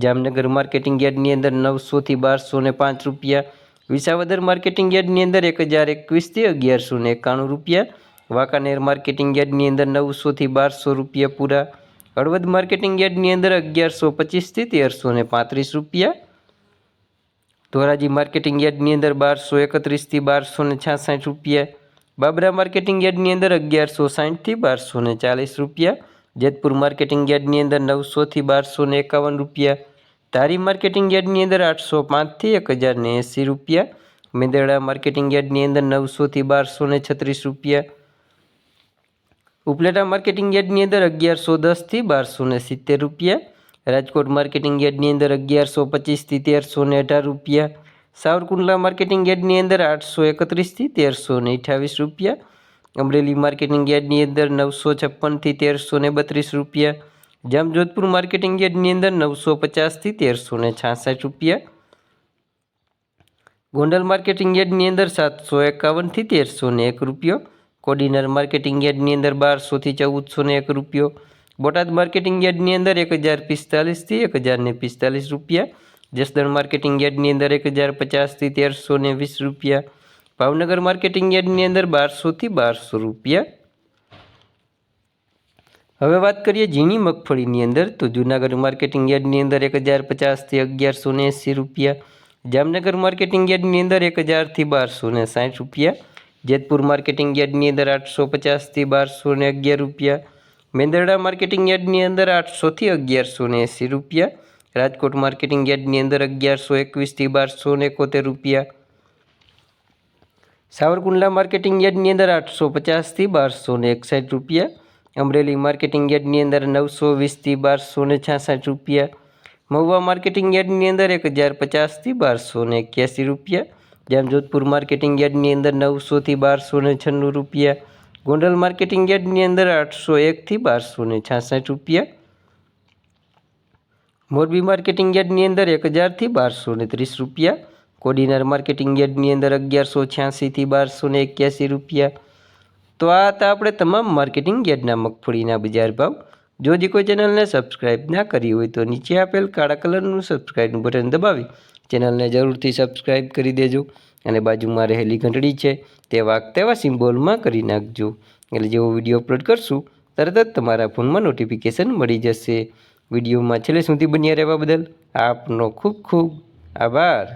Jamnagar marketing yard नी अंदर 900 થી 1205 રૂપિયા વિસાવદર માર્કેટિંગ યાર્ડ ની અંદર 1021 થી 1191 રૂપિયા વાકાનેર માર્કેટિંગ યાર્ડ ની અંદર 900 થી 1200 રૂપિયા પૂરા હડવદ માર્કેટિંગ યાર્ડ ની અંદર 1125 થી 1335 રૂપિયા ધોરાજી માર્કેટિંગ યાર્ડ ની અંદર 1231 થી 1266 રૂપિયા બાબરા માર્કેટિંગ યાર્ડ ની અંદર 1160 થી 1240 રૂપિયા जेटपुर मार्केटिंग ग्यार्डनी अंदर 900 થી 1251 રૂપિયા તારી માર્કેટિંગ ગ્યાર્ડની અંદર 805 થી 1080 રૂપિયા મેંદેડા માર્કેટિંગ ગ્યાર્ડની અંદર 900 થી 1236 રૂપિયા ઉપલેટા માર્કેટિંગ ગ્યાર્ડની અંદર 1110 થી 1270 રૂપિયા રાજકોટ માર્કેટિંગ ગ્યાર્ડની અંદર 1125 થી 1318 રૂપિયા સાવરકુંતલા માર્કેટિંગ ગ્યાર્ડની અંદર 831 થી 1328 રૂપિયા अमरेली मार्केटिंग यार्डनी अंदर नौ सौ छप्पन तेर सौ बत्रीस रुपया जामजोधपुर मार्केटिंग यार्डनी अंदर नौ सौ पचास थी तेर सौ छासठ रुपया गोंडल मार्केटिंग यार्डनी अंदर सात सौ एकावन थी तेर सौ एक रुपये कोडिनर मार्केटिंग यार्डनी अंदर बार सौ थी चौदह सौ एक रुपये बोटाद मार्केटिंग यार्डनी अंदर एक हज़ार पिस्तालीस थी एक हज़ार ने पिस्तालीस रुपया जसदण मार्केटिंग यार्डनी अंदर एक हज़ार पचास थी तेर सौ वीस रुपया भावनगर मार्केटिंग यार्डनी अंदर बार सौ थी बार सौ रुपया हमें बात करिए झीणी मगफली अंदर तो जूनागढ़ मार्केटिंग यार्डनी अंदर एक हज़ार पचास थी अगियार सौ एसी रुपया जामनगर मार्केटिंग यार्डनी अंदर एक हज़ार थी बार सौ साठ रुपया जेतपुर मार्केटिंग यार्डनी अंदर आठ सौ पचास थी बार सौ अगियार रुपया मेंदरडा मार्केटिंग यार्डनी अंदर आठ सौ थी अगियार सौ एसी रुपया राजकोट मार्केटिंग यार्डनी अंदर अगियार सौ एक बार सौ इकोतेर रुपया सावरकुंडल मार्केटिंग यर्ड ની અંદર 850 થી 1261 રૂપિયા אמરેલી માર્કેટિંગ યર્ડ ની અંદર 920 થી 1266 રૂપિયા મોવા માર્કેટિંગ યર્ડ ની અંદર 1050 થી 1281 રૂપિયા જામજોતપુર માર્કેટિંગ યર્ડ ની અંદર 900 થી 1296 રૂપિયા ગોંડલ માર્કેટિંગ યર્ડ ની અંદર 801 થી 1266 રૂપિયા મોરબી માર્કેટિંગ યર્ડ ની અંદર 1000 થી 1230 રૂપિયા કોડીનાર માર્કેટિંગ યાર્ડની અંદર અગિયારસો છ્યાસીથી બારસો ને એક્યાસી રૂપિયા તો આ હતા આપણે તમામ માર્કેટિંગ યાર્ડના મગફળીના બજાર ભાવ જો જે કોઈ ચેનલને સબસ્ક્રાઇબ ના કરી હોય તો નીચે આપેલ કાળા કલરનું સબસ્ક્રાઇબનું બટન દબાવી ચેનલને જરૂરથી સબસ્ક્રાઇબ કરી દેજો અને બાજુમાં રહેલી ઘંટડી છે તે વાગ તેવા સિમ્બોલમાં કરી નાખજો એટલે જેવો વિડીયો અપલોડ કરશું તરત જ તમારા ફોનમાં નોટિફિકેશન મળી જશે વિડીયોમાં છેલ્લે સુધી બન્યા રહેવા બદલ આપનો ખૂબ ખૂબ આભાર